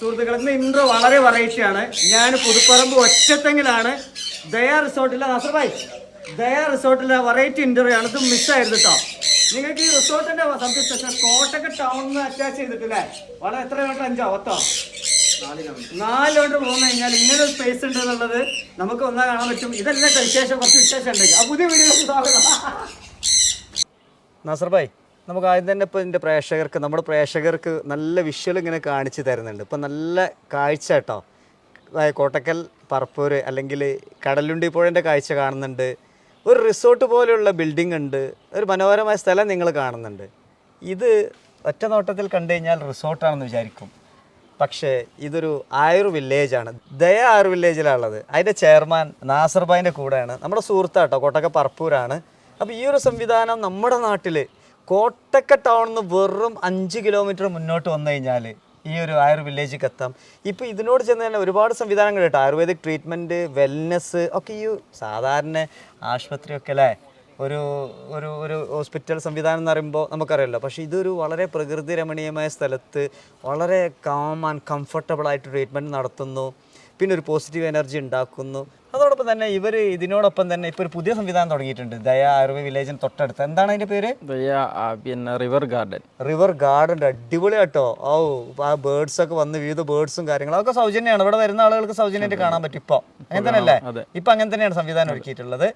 സുഹൃത്തുക്കളെ ഇന്ന് ഇൻട്രോ വളരെ വെറൈറ്റി ആണ്. ഞാൻ പുതുപ്പറമ്പ് ഒറ്റത്തെങ്ങിലാണ്. ദയാ റിസോർട്ടിലെ നസർബായ് ദയാ റിസോർട്ടിലെ വെറൈറ്റി ഇന്റർവ്യൂ ആണ്. ഇത് മിസ്സായിരുന്നു കേട്ടോ നിങ്ങൾക്ക് ഈ റിസോർട്ടിന്റെ സ്പെഷ്യൽ ടൗൺ ടൗണിൽ അറ്റാച്ച് ചെയ്തിട്ടില്ലേ? വളരെ എത്ര കിലോമീറ്റർ അഞ്ചോ പത്തോ? നാല് കിലോമീറ്റർ പോകുന്ന കഴിഞ്ഞാൽ ഇങ്ങനെ ഒരു സ്പേസ് ഉണ്ട് എന്നുള്ളത് നമുക്ക് ഒന്നാ കാണാൻ പറ്റും. ഇതെല്ലാം വിശേഷം കുറച്ച് വിശേഷം ഉണ്ടെങ്കിൽ ആ പുതിയ വീഡിയോ നസർ ഭായ് നമുക്ക് ആദ്യം തന്നെ ഇപ്പോൾ എന്റെ പ്രേക്ഷകർക്ക് നമ്മുടെ പ്രേക്ഷകർക്ക് നല്ല വിഷ്വൽ ഇങ്ങനെ കാണിച്ചു തരുന്നുണ്ട്. ഇപ്പം നല്ല കാഴ്ച കേട്ടോ. കോട്ടക്കൽ പറപ്പൂർ അല്ലെങ്കിൽ കടലുണ്ടി പുഴന്റെ കാഴ്ച കാണുന്നുണ്ട്. ഒരു റിസോർട്ട് പോലെയുള്ള ബിൽഡിംഗ് ഉണ്ട്. ഒരു മനോഹരമായ സ്ഥലം നിങ്ങൾ കാണുന്നുണ്ട്. ഇത് ഒറ്റ നോട്ടത്തിൽ കണ്ടു കഴിഞ്ഞാൽ റിസോർട്ടാണെന്ന് വിചാരിക്കും. പക്ഷേ ഇതൊരു ആയുർ വില്ലേജാണ് ദയ ആയുർ വില്ലേജിലാണുള്ളത് അതിന്റെ ചെയർമാൻ നാസർബായിന്റെ കൂടെയാണ്. നമ്മുടെ സുഹൃത്താട്ടോ കോട്ടക്ക പറപ്പൂരാണ്. അപ്പോൾ ഈ ഒരു സംവിധാനം നമ്മുടെ നാട്ടിൽ കോട്ടക്ക ടൗണിൽ നിന്ന് വെറും അഞ്ച് കിലോമീറ്റർ മുന്നോട്ട് വന്നു കഴിഞ്ഞാൽ ഈ ഒരു ആയുർ വില്ലേജിലേക്ക് എത്താം. ഇപ്പോൾ ഇതിനോട് ചെന്ന് തന്നെ ഒരുപാട് സംവിധാനങ്ങൾ കേട്ടോ ആയുർവേദിക് ട്രീറ്റ്മെന്റ് വെൽനെസ് ഒക്കെ ഈ സാധാരണ ആശുപത്രി ഒക്കെ അല്ലേ? ഒരു ഒരു ഒരു ഹോസ്പിറ്റൽ സംവിധാനം എന്ന് പറയുമ്പോൾ നമുക്കറിയാമല്ലോ പക്ഷേ ഇതൊരു വളരെ പ്രകൃതി രമണീയമായ സ്ഥലത്ത് വളരെ കാം ആൻഡ് കംഫർട്ടബിൾ ആയിട്ട് ട്രീറ്റ്മെന്റ് നടത്തുന്നു. പിന്നെ ഒരു പോസിറ്റീവ് എനർജി ഉണ്ടാക്കുന്നു. അതോടൊപ്പം തന്നെ ഇവർ ഇതിനോടൊപ്പം തന്നെ ഇപ്പോൾ ഒരു പുതിയ സംവിധാനം തുടങ്ങിയിട്ടുണ്ട്. ദയ ആയുർവേദ വില്ലേജിന് തൊട്ടടുത്ത്. എന്താണ് അതിന്റെ പേര്? ദയ പിന്നെ റിവർ ഗാർഡൻ റിവർ ഗാർഡൻ അടിപൊളിയാട്ടോ. ഓ ആ ബേർഡ്സ് ഒക്കെ വന്ന് വിവിധ ബേർഡ്സും കാര്യങ്ങളും അതൊക്കെ സൗജന്യമാണ് ഇവിടെ വരുന്ന ആളുകൾക്ക് സൗജന്യമായിട്ട് കാണാൻ പറ്റും ഇപ്പോൾ അങ്ങനെ തന്നെയല്ലേ? ഇപ്പം അങ്ങനെ തന്നെയാണ് സംവിധാനം ഒരുക്കിയിട്ടുള്ളത്.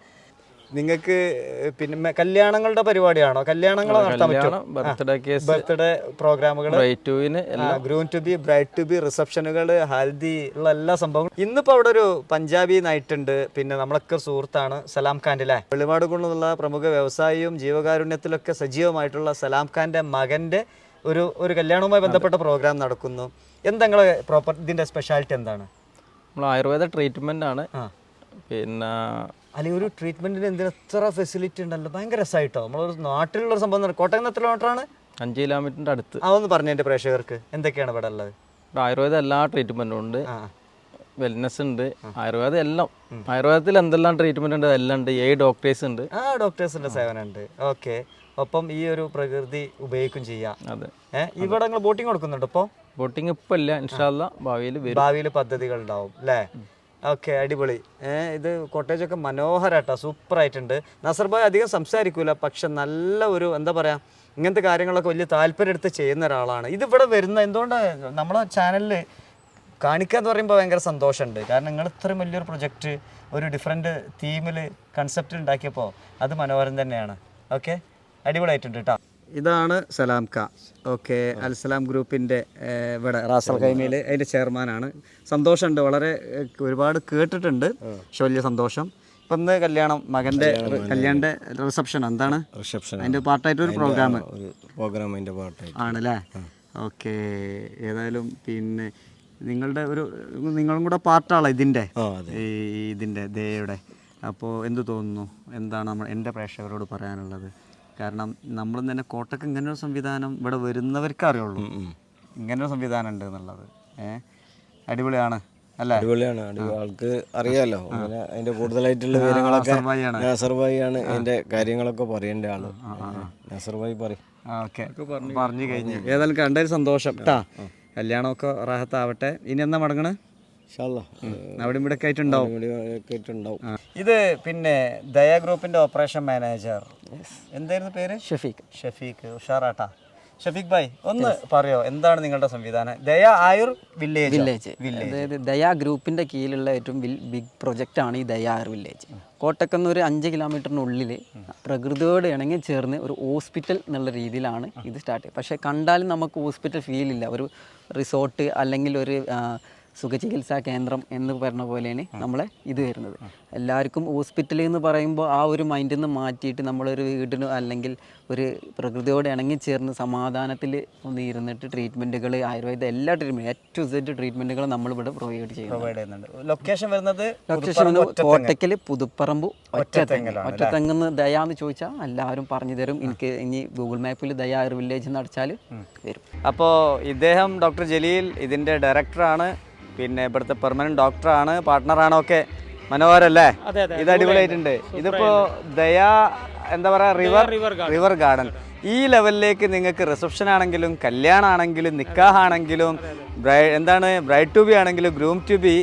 നിങ്ങൾക്ക് പിന്നെ കല്യാണങ്ങളുടെ പരിപാടിയാണോ? കല്യാണങ്ങൾ നടത്താൻ പറ്റും ബർത്ത്ഡേ കേസ് ബർത്ത്ഡേ പ്രോഗ്രാമുകൾ groom to be bride to be റിസപ്ഷനുകൾ haldi ഉള്ള എല്ലാ സംഭവങ്ങളും. ഇന്നിപ്പോ അവിടെ ഒരു പഞ്ചാബി നൈറ്റ് ഉണ്ട് പിന്നെ നമ്മളൊക്കെ സുഹൃത്താണ് സലാം ഖാന്റെ അല്ലേ? വെളിപാട് കൊണ്ടുള്ള പ്രമുഖ വ്യവസായിയും ജീവകാരുണ്യത്തിലൊക്കെ സജീവമായിട്ടുള്ള സലാം ഖാന്റെ മകന്റെ ഒരു ഒരു കല്യാണവുമായി ബന്ധപ്പെട്ട പ്രോഗ്രാം നടക്കുന്നു. എന്താ പ്രോപ്പർ ഇതിന്റെ സ്പെഷ്യാലിറ്റി എന്താണ്? നമ്മൾ ആയുർവേദ ട്രീറ്റ്മെന്റ് ആണ്. പിന്നെ അല്ലെങ്കിൽ ഒരു ട്രീറ്റ്മെന്റിന് എന്തിന് എത്ര ഫെസിലിറ്റി ഉണ്ടല്ലോ? ഭയങ്കര രസമായിട്ടോ നമ്മളൊരു നാട്ടിലുള്ള ഒരു സംഭവം. കോട്ടയം എത്ര കിലോമീറ്ററാണ് അഞ്ച് കിലോമീറ്ററിന്റെ അടുത്ത്. അതൊന്ന് പറഞ്ഞു എന്റെ പ്രേക്ഷകർക്ക്. എന്തൊക്കെയാണ് ഇവിടെ ഉള്ളത്? ഇവിടെ ആയുർവേദ എല്ലാ ട്രീറ്റ്മെന്റും ഉണ്ട്. വെൽനസ് ഉണ്ട്. ആയുർവേദം എല്ലാം. ആയുർവേദത്തിൽ എന്തെല്ലാം ട്രീറ്റ്മെന്റ് ഉണ്ട് എല്ലാം ഉണ്ട്. ഏഴ് ഡോക്ടേഴ്സ് ഉണ്ട്. ആ ഡോക്ടേഴ്സിന്റെ സേവനം ഉണ്ട് ഓക്കെ. ഒപ്പം ഈ ഒരു പ്രകൃതി ഉപയോഗിക്കും ചെയ്യാം. അതെ. ഇവിടെ നിങ്ങൾ ബോട്ടിംഗ് കൊടുക്കുന്നുണ്ട് ഇപ്പോൾ ബോട്ടിങ് ഇപ്പം ഇല്ല. ഇൻഷാല്ല ഭാവിയിൽ ഭാവിയിൽ പദ്ധതികൾ ഉണ്ടാവും അല്ലേ ഓക്കെ അടിപൊളി. ഇത് കോട്ടേജ് ഒക്കെ മനോഹരാട്ടോ സൂപ്പർ ആയിട്ടുണ്ട് നസർ ഭായ് അധികം സംസാരിക്കൂല പക്ഷെ നല്ല ഒരു എന്താ പറയാ ഇങ്ങനത്തെ കാര്യങ്ങളൊക്കെ വലിയ താല്പര്യം എടുത്ത് ചെയ്യുന്ന ഒരാളാണ്. ഇവിടെ വരുന്ന എന്തുകൊണ്ട് നമ്മളെ ചാനലിൽ കാണിക്കുക എന്ന് പറയുമ്പോൾ ഭയങ്കര സന്തോഷമുണ്ട്. കാരണം നിങ്ങൾ ഇത്രയും വലിയൊരു പ്രൊജക്റ്റ് ഒരു ഡിഫറെന്റ് തീമിൽ കൺസെപ്റ്റ് ഉണ്ടാക്കിയപ്പോൾ അത് മനോഹരം തന്നെയാണ്. ഓക്കെ അടിപൊളിയായിട്ടുണ്ട് കേട്ടോ ഇതാണ് സലാം ക. ഓക്കെ അൽസലാം ഗ്രൂപ്പിന്റെ ഇവിടെ റാസൽ ഖൈമയിൽ അതിന്റെ ചെയർമാനാണ്. സന്തോഷമുണ്ട് വളരെ ഒരുപാട് കേട്ടിട്ടുണ്ട്. പക്ഷെ വലിയ സന്തോഷം. ഇപ്പം ഇന്ന് കല്യാണം മകന്റെ കല്യാണന്റെ റിസപ്ഷൻ എന്താണ്? റിസപ്ഷൻ. അതിന്റെ പാർട്ടായിട്ട് ഒരു പ്രോഗ്രാം. പ്രോഗ്രാം അതിന്റെ ആണല്ലേ? ഓക്കെ ഏതായാലും പിന്നെ നിങ്ങളുടെ ഒരു നിങ്ങളും കൂടെ പാർട്ടാണ് ഇതിന്റെ? ഈ ഇതിന്റെ ദയയുടെ അപ്പോൾ എന്ത് തോന്നുന്നു? എന്താണ് നമ്മൾ എന്റെ പ്രേക്ഷകരോട് പറയാനുള്ളത്? കാരണം നമ്മൾ തന്നെ കോട്ടക്ക് ഇങ്ങനെ ഒരു സംവിധാനം ഇവിടെ വരുന്നവർക്ക് അറിയുള്ളൂ. ഇങ്ങനെ ഒരു സംവിധാനം ഉണ്ട് എന്നുള്ളത്. ഏഹ് അടിപൊളിയാണ് അല്ലേ? അടിപൊളിയാണ് ആൾക്ക് അറിയാലോ. അങ്ങനെ അതിന്റെ കൂടുതലായിട്ടുള്ള വിവരങ്ങളൊക്കെ നാസർബായിയാണ്. നാസർ ഭായി ആണ് അതിന്റെ കാര്യങ്ങളൊക്കെ പറയേണ്ട ആൾ. നാസർ ഭായി പറയും. പറഞ്ഞു. കഴിഞ്ഞു. ഏതായാലും കണ്ടൊരു സന്തോഷം. കേട്ടാ കല്യാണമൊക്കെ റാഹത്താവട്ടെ. ഇനി എന്നാ മടങ്ങണ്? അവിടെ ഇവിടെ ഇത് പിന്നെ ദയ ഗ്രൂപ്പിന്റെ ഓപ്പറേഷൻ മാനേജർ എന്തായിരുന്നു പേര്? ഷഫീഖ്. ഷഫീഖ്. ഉഷാറാട്ടാ. ഷഫീഖ് ഭായ് ഒന്ന് പറയോ എന്താണ് നിങ്ങളുടെ സംവിധാനം? ദയ ആയുർ വില്ലേജ്? വില്ലേജ്. അതായത് ദയാ ഗ്രൂപ്പിന്റെ കീഴിലുള്ള ഏറ്റവും ബിഗ് പ്രൊജക്റ്റാണ് ഈ ദയ ആയുർ വില്ലേജ്. കോട്ടക്കുന്ന് ഒരു അഞ്ച് കിലോമീറ്ററിനുള്ളിൽ പ്രകൃതിയോട് ഇണങ്ങി ചേർന്ന് ഒരു ഹോസ്പിറ്റൽ എന്നുള്ള രീതിയിലാണ് ഇത് സ്റ്റാർട്ട് ചെയ്യുക പക്ഷേ കണ്ടാലും നമുക്ക് ഹോസ്പിറ്റൽ ഫീൽ ഇല്ല. ഒരു റിസോർട്ട് അല്ലെങ്കിൽ ഒരു സുഖചികിത്സാ കേന്ദ്രം എന്ന് പറഞ്ഞ പോലെയാണ് നമ്മളെ ഇത് വരുന്നത്. എല്ലാവർക്കും ഹോസ്പിറ്റൽ എന്ന് പറയുമ്പോൾ ആ ഒരു മൈൻഡിൽ നിന്ന് മാറ്റിയിട്ട് നമ്മളൊരു വീടിനോ അല്ലെങ്കിൽ ഒരു പ്രകൃതിയോട് ഇണങ്ങിച്ചേർന്ന് സമാധാനത്തിൽ ഒന്ന് ഇരുന്നിട്ട് ട്രീറ്റ്മെന്റുകൾ ആയുർവേദ എല്ലാ ട്രീറ്റ്മെന്റ് ഏറ്റവും സെറ്റ് ട്രീറ്റ്മെന്റുകൾ നമ്മളിവിടെ പ്രൊവൈഡ് ചെയ്യുന്നു പ്രൊവൈഡ് ചെയ്യുന്നുണ്ട്. ലൊക്കേഷൻ വരുന്നത് ലൊക്കേഷൻ വന്ന് കോട്ടയ്ക്കൽ പുതുപ്പറമ്പ് ഒറ്റത്തെങ്ങ്. ഒറ്റത്തെങ്ങെന്ന് ദയാന്ന് ചോദിച്ചാൽ എല്ലാവരും പറഞ്ഞു തരും. എനിക്ക് ഇനി ഗൂഗിൾ മാപ്പിൽ ദയാ ആയുർവില്ലേജ് എന്ന് അടിച്ചാൽ വരും. അപ്പോൾ ഇദ്ദേഹം ഡോക്ടർ ജലീൽ ഇതിന്റെ ഡയറക്ടറാണ് പിന്നെ ഇവിടുത്തെ പെർമനന്റ് ഡോക്ടറാണ് പാർട്ട്ണറാണ് ഒക്കെ. മനോഹരല്ലേ? ഇത് അടിപൊളിയായിട്ടുണ്ട്. ഇതിപ്പോ ദയാ എന്താ പറയാ റിവർ റിവർ ഗാർഡൻ ഈ ലെവലിലേക്ക് നിങ്ങൾക്ക് റിസപ്ഷൻ ആണെങ്കിലും കല്യാണം ആണെങ്കിലും നിക്കാഹ് ആണെങ്കിലും എന്താണ് ബ്രൈഡ് ടു ബി ആണെങ്കിലും ഗ്രൂം ടു ബി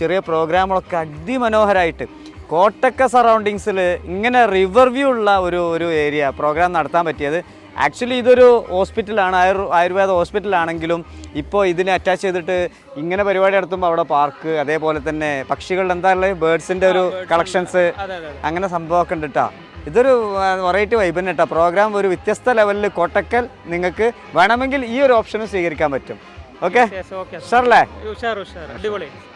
ചെറിയ പ്രോഗ്രാമുകളൊക്കെ അതിമനോഹരമായിട്ട് കോട്ടക്ക സറൗണ്ടിങ്സിൽ ഇങ്ങനെ റിവർ വ്യൂ ഉള്ള ഒരു ഒരു ഏരിയ പ്രോഗ്രാം നടത്താൻ പറ്റിയത് ആക്ച്വലി ഇതൊരു ഹോസ്പിറ്റലാണ് ആയുർ ആയുർവേദ ഹോസ്പിറ്റലാണെങ്കിലും ഇപ്പോൾ ഇതിനെ അറ്റാച്ച് ചെയ്തിട്ട് ഇങ്ങനെ പരിപാടി നടത്തുമ്പോൾ അവിടെ പാർക്ക് അതേപോലെ തന്നെ പക്ഷികളുടെ എന്താ ഉള്ളത്? ബേർഡ്സിന്റെ ഒരു കളക്ഷൻസ് അങ്ങനെ സംഭവമൊക്കെ ഉണ്ട് കേട്ടോ ഇതൊരു വെറൈറ്റി വൈബ് തന്നെ കേട്ടോ പ്രോഗ്രാം ഒരു വ്യത്യസ്ത ലെവലിൽ കോട്ടക്കൽ നിങ്ങൾക്ക് വേണമെങ്കിൽ ഈ ഒരു ഓപ്ഷനും സ്വീകരിക്കാൻ പറ്റും. ഓക്കെ ഓക്കെ അല്ലേ ഉഷാർ ഉഷാർ അടിപൊളി.